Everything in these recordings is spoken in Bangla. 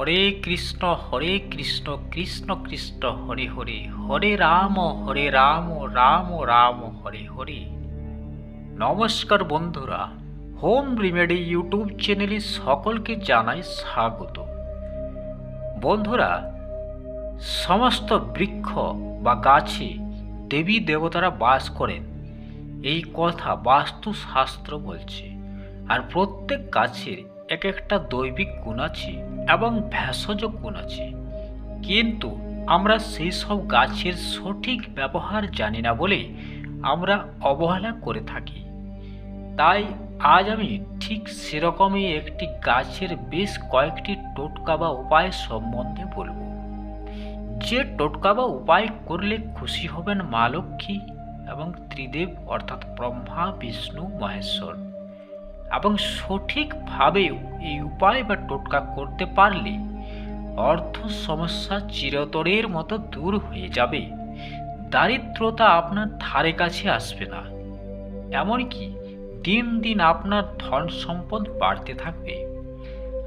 হরে কৃষ্ণ হরে কৃষ্ণ কৃষ্ণ কৃষ্ণ, হরে হরে হরে রাম হরে রাম রাম রাম, হরে হরে। নমস্কার বন্ধুরা, হোম রিমেডি ইউটিউব চ্যানেলে সকলকে জানাই স্বাগত। বন্ধুরা, সমস্ত বৃক্ষ বা গাছে দেবী দেবতারা বাস করেন। এই কথা বাস্তুশাস্ত্র বলছে। আর প্রত্যেক গাছের এক একটা দৈবিক গুণ আছে এবং ভেষজ গুণ আছে। কিন্তু আমরা সেই সব গাছের সঠিক ব্যবহার জানি না বলে আমরা অবহেলা করে থাকি। তাই আজ আমি ঠিক সেরকমই একটি গাছের বেশ কয়েকটি টোটকা বা উপায় সম্বন্ধে বলব। যে টোটকা বা উপায় করলে খুশি হবেন মা লক্ষ্মী এবং ত্রিদেব অর্থাৎ ব্রহ্মা, বিষ্ণু, মহেশ্বর। এবং সঠিকভাবে এই উপায় বা টোটকা করতে পারলে অর্থ সমস্যা চিরতরের মতো দূর হয়ে যাবে। দারিদ্রতা আপনার ধারে কাছে আসবে না। এমনকি দিন দিন আপনার ধন সম্পদ বাড়তে থাকবে।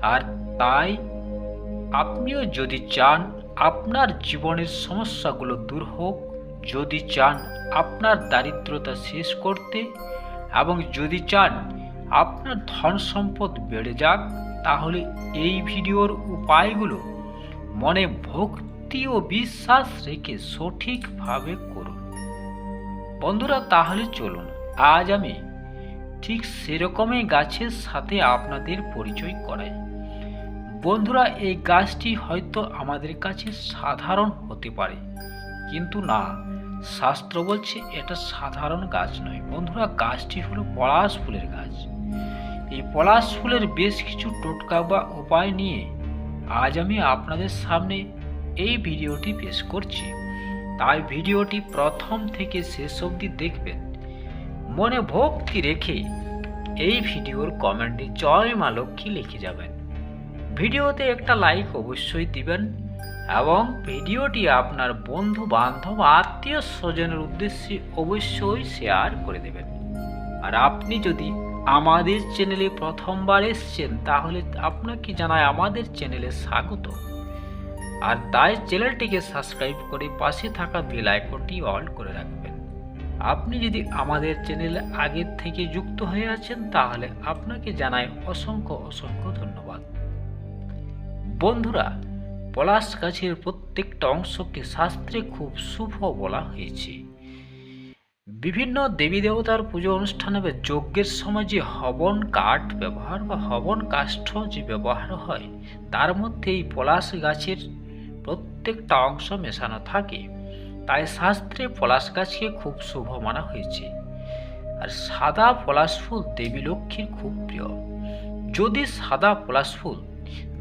আর তাই আপনিও যদি চান আপনার জীবনের সমস্যাগুলো দূর হোক, যদি চান আপনার দারিদ্রতা শেষ করতে এবং যদি চান আপনার ধন সম্পদ বেড়ে যাক, তাহলে এই ভিডিওর উপায়গুলো মনে ভক্তি ও বিশ্বাস রেখে সঠিকভাবে করুন। বন্ধুরা, তাহলে চলুন। আজ আমি ঠিক সেরকমই গাছের সাথে আপনাদের পরিচয় করাই। বন্ধুরা, এই গাছটি হয়তো আমাদের কাছে সাধারণ হতে পারে, কিন্তু না, শাস্ত্র বলছে এটা সাধারণ গাছ নয়। বন্ধুরা, গাছটি হলো পলাশ ফুলের গাছ। এই পলাশ ফুলের বেশ কিছু টোটকা বা উপায় নিয়ে আজ আমি আপনাদের সামনে এই ভিডিওটি পেশ করছি। তাই ভিডিওটি প্রথম থেকে শেষ অবধি দেখবেন। মনে ভক্তি রেখে এই ভিডিওর কমেন্টে জয় মা লক্ষ্মী লিখে যাবেন। ভিডিওতে একটা লাইক অবশ্যই দিবেন এবং ভিডিওটি আপনার বন্ধু বান্ধব আত্মীয় স্বজনের উদ্দেশ্যে অবশ্যই শেয়ার করে দেবেন। আর আপনি যদি আমাদের চ্যানেলে প্রথমবার এসছেন, তাহলে আপনাকে জানায় আমাদের চ্যানেলে স্বাগত। আর তাই চ্যানেলটিকে সাবস্ক্রাইব করে পাশে থাকা বেল আইকনটি অল করে রাখবেন। আপনি যদি আমাদের চ্যানেলে আগের থেকে যুক্ত হয়ে আছেন, তাহলে আপনাকে জানায় অসংখ্য অসংখ্য ধন্যবাদ। বন্ধুরা, পলাশ গাছের প্রত্যেকটা অংশকে শাস্ত্রে খুব শুভ বলা হয়েছে। বিভিন্ন দেবী দেবতার পুজো অনুষ্ঠানে বা যজ্ঞের সময় যে হবন কাঠ ব্যবহার বা হবন কাষ্ঠ যে ব্যবহার হয়, তার মধ্যে এই পলাশ গাছের প্রত্যেকটা অংশ মেশানো থাকে। তাই শাস্ত্রে পলাশ গাছকে খুব শুভ মানা হয়েছে। আর সাদা পলাশ ফুল দেবী লক্ষ্মীর খুব প্রিয়। যদি সাদা পলাশ ফুল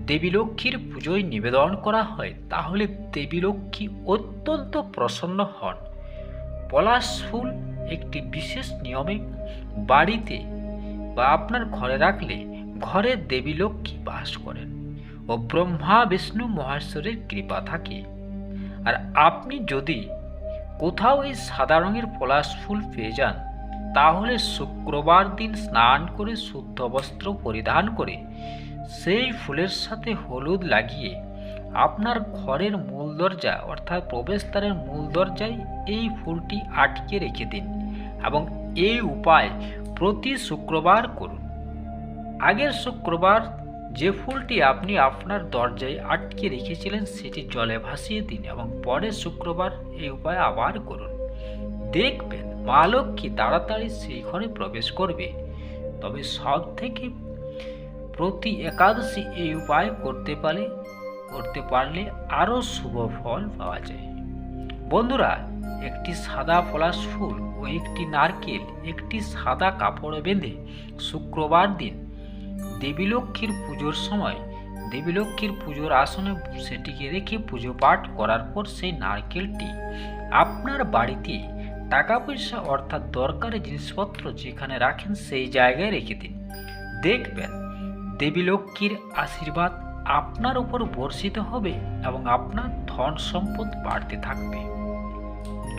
দেবী লক্ষ্মীর পুজোয় নিবেদন করা হয়, তাহলে দেবী লক্ষ্মী অত্যন্ত প্রসন্ন হন। পলাশ ফুল একটি বিশেষ নিয়মে বাড়িতে বা আপনার ঘরে রাখলে ঘরে দেবী লক্ষ্মী বাস করেন ও ব্রহ্মা, বিষ্ণু, মহেশ্বরের কৃপা থাকে। আর আপনি যদি কোথাও এই সাদা রঙের পলাশ ফুল পেয়ে যান, তাহলে শুক্রবার দিন স্নান করে শুদ্ধ বস্ত্র পরিধান করে সেই ফুলের সাথে হলুদ লাগিয়ে আপনার ঘরের মূল দরজা অর্থাৎ প্রবেশদ্বারের মূল দরজায় এই ফুলটি আটকে রেখে দিন এবং এই উপায় প্রতি শুক্রবার করুন। আগের শুক্রবার যে ফুলটি আপনি আপনার দরজায় আটকে রেখেছিলেন সেটি জলে ভাসিয়ে দিন এবং পরের শুক্রবার এই উপায় আবার করুন। দেখবেন মা লক্ষ্মী তাড়াতাড়ি সেই ঘরে প্রবেশ করবে। তবে সব থেকে প্রতি একাদশী এই উপায় করতে পারে করতে পারলে আরও শুভ ফল পাওয়া যায়। বন্ধুরা, একটি সাদা পলাশ ফুল ও একটি নারকেল, একটি সাদা কাপড় বেঁধে শুক্রবার দিন দেবী লক্ষ্মীর পুজোর সময় দেবী লক্ষ্মীর পুজোর আসনে সেটিকে রেখে পুজো পাঠ করার পর সেই নারকেলটি আপনার বাড়িতে টাকা পয়সা অর্থাৎ দরকারি জিনিসপত্র যেখানে রাখেন সেই জায়গায় রেখে দিন। দেখবেন দেবী লক্ষ্মীর আশীর্বাদ আপনার উপর বর্ষিত হবে এবং আপনার ধন সম্পদ বাড়তে থাকবে।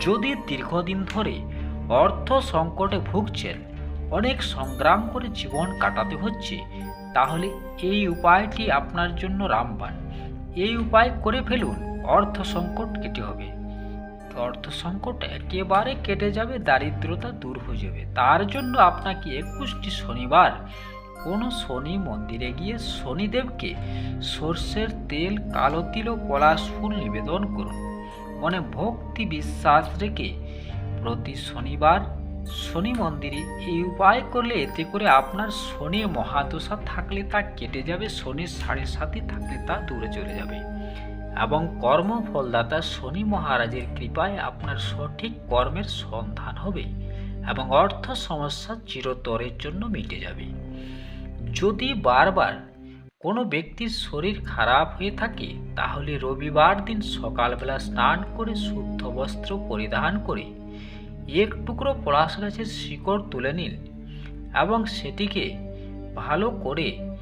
যদি দীর্ঘদিন ধরে অর্থ সংকটে ভুগছেন, অনেক সংগ্রাম করে জীবন কাটাতে হচ্ছে, তাহলে এই উপায়টি আপনার জন্য রামবাণ। এই উপায় করে ফেলুন, অর্থ সংকট কেটে হবে। অর্থ সংকট একেবারে কেটে যাবে, দারিদ্রতা দূর হয়ে যাবে। তার জন্য আপনাকে একুশটি শনিবার কোনো শনি মন্দিরে গিয়ে শনিদেবকে সর্ষের তেল, কালো তিল পলাশ ফুল নিবেদন করুন। মনে ভক্তি বিশ্বাস রেখে প্রতি শনিবার শনি মন্দিরে এই উপায় করলে এতে করে আপনার শনি মহাদশা থাকলে তা কেটে যাবে শনির সাড়ে সাথে থাকলে তা দূরে চলে যাবে। এবং কর্মফলদাতা শনি মহারাজের কৃপায় আপনার সঠিক কর্মের সন্ধান হবে এবং অর্থ সমস্যা চিরতরের জন্য মিটে যাবে। যদি বারবার কোনো ব্যক্তির শরীর খারাপ হয়ে থাকে, তাহলে রবিবার দিন সকালবেলা স্নান করে শুদ্ধ বস্ত্র পরিধান করে এক টুকরো পলাশ গাছের শিকড় তুলে নিন এবং সেটিকে ভালো করে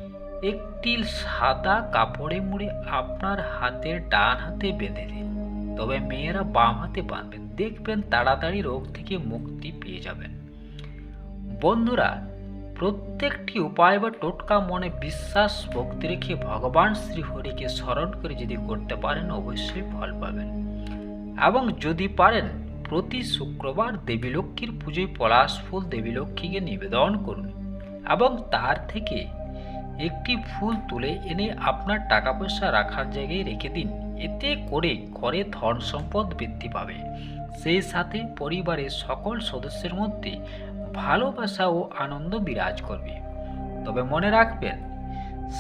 একটি সাদা কাপড়ে মুড়ে আপনার হাতের ডান হাতে বেঁধে দিন। তবে মেয়েরা বাম হাতে বাঁধবেন। দেখবেন তাড়াতাড়ি রোগ থেকে মুক্তি পেয়ে যাবেন। বন্ধুরা প্রত্যেকটি উপায় বা টোটকা মনে বিশ্বাস, ভক্তি রেখে ভগবান শ্রী হরিকে স্মরণ করে যদি করতে পারেন, অবশ্যই ফল পাবেন। এবং যদি পারেন, প্রতি শুক্রবার দেবী লক্ষ্মীর পুজোয় পলাশ ফুল দেবী লক্ষ্মীকে নিবেদন করুন। এবং তার থেকে একটি ফুল তুলে এনে আপনার টাকা পয়সা রাখার জায়গায় রেখে দিন। এতে করে ঘরে ধন সম্পদ বৃদ্ধি পাবে। সেই সাথে পরিবারের সকল সদস্যের মধ্যে ভালোবাসা ও আনন্দ বিরাজ করবে। তবে মনে রাখবেন,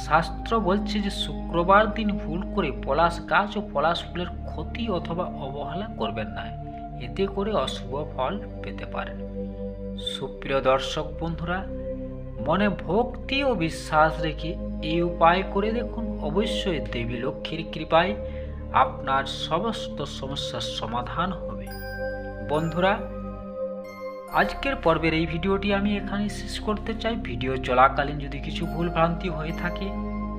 শাস্ত্র বলছে যে শুক্রবার দিন ভুল করে পলাশ গাছ ও পলাশ ফুলের ক্ষতি অথবা অবহেলা করবেন না। এতে করে অশুভ ফল পেতে পারেন। সুপ্রিয় দর্শক বন্ধুরা, মনে ভক্তি ও বিশ্বাস রেখে এই উপায় করে দেখুন অবশ্যই দেবী লক্ষ্মীর কৃপায় আপনার সমস্ত সমস্যার সমাধান হবে। বন্ধুরা আজকের পর্বের এই ভিডিওটি আমি এখানে শেষ করতে চাই। ভিডিও চলাকালীন যদি কিছু ভুল ভ্রান্তি হয়ে থাকে,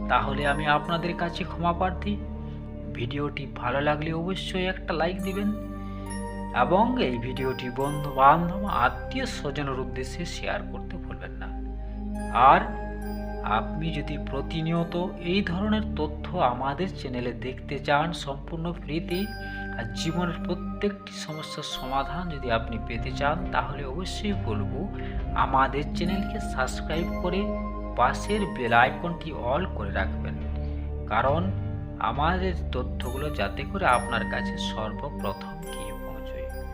তাহলে আমি আপনাদের কাছে ক্ষমা প্রার্থী। ভিডিওটি ভালো লাগলে অবশ্যই একটা লাইক দিবেন এবং এই ভিডিওটি বন্ধু বান্ধব আত্মীয় স্বজনের উদ্দেশ্যে শেয়ার করতে ভুলবেন না। আর আপনি যদি প্রতিনিয়ত এই ধরনের তথ্য আমাদের চ্যানেলে দেখতে চান, সম্পূর্ণ ফ্রিতে আর জীবনের প্রত্যেকটি সমস্যার সমাধান যদি আপনি পেতে চান, তাহলে অবশ্যই বলব আমাদের চ্যানেলকে সাবস্ক্রাইব করে পাশের বেল আইকনটি অল করে রাখবেন। কারণ আমাদের তথ্যগুলো যাতে করে আপনার কাছে সর্বপ্রথম গিয়ে পৌঁছয়।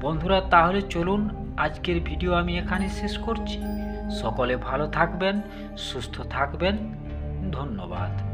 বন্ধুরা, তাহলে চলুন আজকের ভিডিও আমি এখানে শেষ করছি। সকলে ভালো থাকবেন, সুস্থ থাকবেন। ধন্যবাদ।